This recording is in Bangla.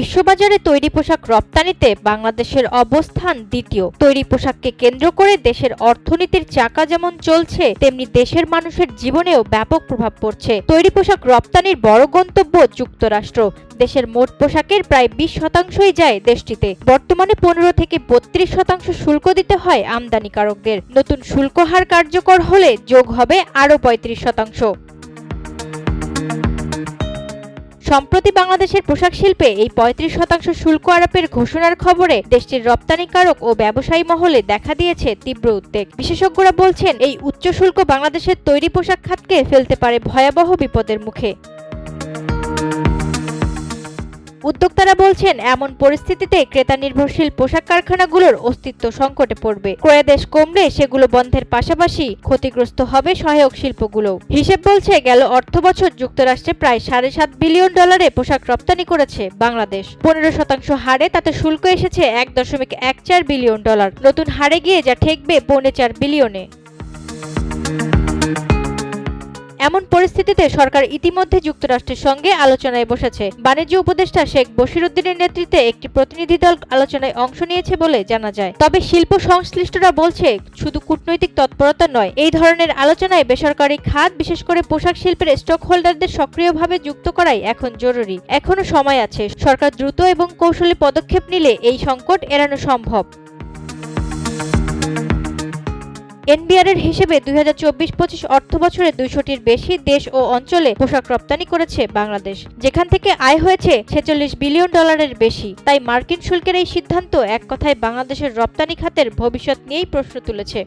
বিশ্ববাজারে তৈরি পোশাক রপ্তানিতে বাংলাদেশের অবস্থান দ্বিতীয়। তৈরি পোশাককে কেন্দ্র করে দেশের অর্থনীতির চাকা যেমন চলছে, তেমনি দেশের মানুষের জীবনেও ব্যাপক প্রভাব পড়ছে। তৈরি পোশাক রপ্তানির বড় গন্তব্য যুক্তরাষ্ট্র। দেশের মোট পোশাকের প্রায় বিশ শতাংশই যায় দেশটিতে। বর্তমানে পনেরো থেকে বত্রিশ শতাংশ শুল্ক দিতে হয় আমদানিকারকদের। নতুন শুল্ক হার কার্যকর হলে যোগ হবে আরও পঁয়ত্রিশ শতাংশ। সম্প্রতি বাংলাদেশের পোশাক শিল্পে এই পঁয়ত্রিশ শতাংশ শুল্ক আরোপের ঘোষণার খবরে দেশটির রপ্তানিকারক ও ব্যবসায়ী মহলে দেখা দিয়েছে তীব্র উদ্বেগ। বিশেষজ্ঞরা বলছেন, এই উচ্চ শুল্ক বাংলাদেশের তৈরি পোশাক খাতকে ফেলতে পারে ভয়াবহ বিপদের মুখে। উদ্যোক্তারা বলছেন, এমন পরিস্থিতিতে ক্রেতা নির্ভরশীল পোশাক কারখানাগুলোর অস্তিত্ব সংকটে পড়বে। ক্রয়াদেশ কমলে সেগুলো বন্ধের পাশাপাশি ক্ষতিগ্রস্ত হবে সহায়ক শিল্পগুলো হিসেব বলছে, গেল অর্থবছর যুক্তরাষ্ট্রে প্রায় সাড়ে সাত বিলিয়ন ডলারে পোশাক রপ্তানি করেছে বাংলাদেশ। পনেরো শতাংশ হারে তাতে শুল্ক এসেছে এক দশমিক এক চার বিলিয়ন ডলার। নতুন হারে গিয়ে যা ঠেকবে পৌনে চার বিলিয়নে। এমন পরিস্থিতিতে সরকার ইতিমধ্যে যুক্তরাষ্ট্রের সঙ্গে আলোচনায় বসেছে। বাণিজ্য উপদেষ্টা শেখ বশিরুদ্দিনের নেতৃত্বে একটি প্রতিনিধি দল আলোচনায় অংশ নিয়েছে বলে জানা যায়। তবে শিল্প সংশ্লিষ্টরা বলছে, শুধু কূটনৈতিক তৎপরতা নয়, এই ধরনের আলোচনায় বেসরকারি খাত, বিশেষ করে পোশাক শিল্পের স্টক হোল্ডারদের সক্রিয়ভাবে যুক্ত করাই এখন জরুরি। এখনও সময় আছে। সরকার দ্রুত এবং কৌশলী পদক্ষেপ নিলে এই সংকট এড়ানো সম্ভব। এনবিআর এর হিসেবে দুই হাজার চব্বিশ পঁচিশ অর্থ বছরে দুইশোটির বেশি দেশ ও অঞ্চলে পোশাক রপ্তানি করেছে বাংলাদেশ। যেখান থেকে আয় হয়েছে ছেচল্লিশ বিলিয়ন ডলারের বেশি। তাই মার্কিন শুল্কের এই সিদ্ধান্ত এক কথায় বাংলাদেশের রপ্তানি খাতের ভবিষ্যৎ নিয়েই প্রশ্ন তুলেছে।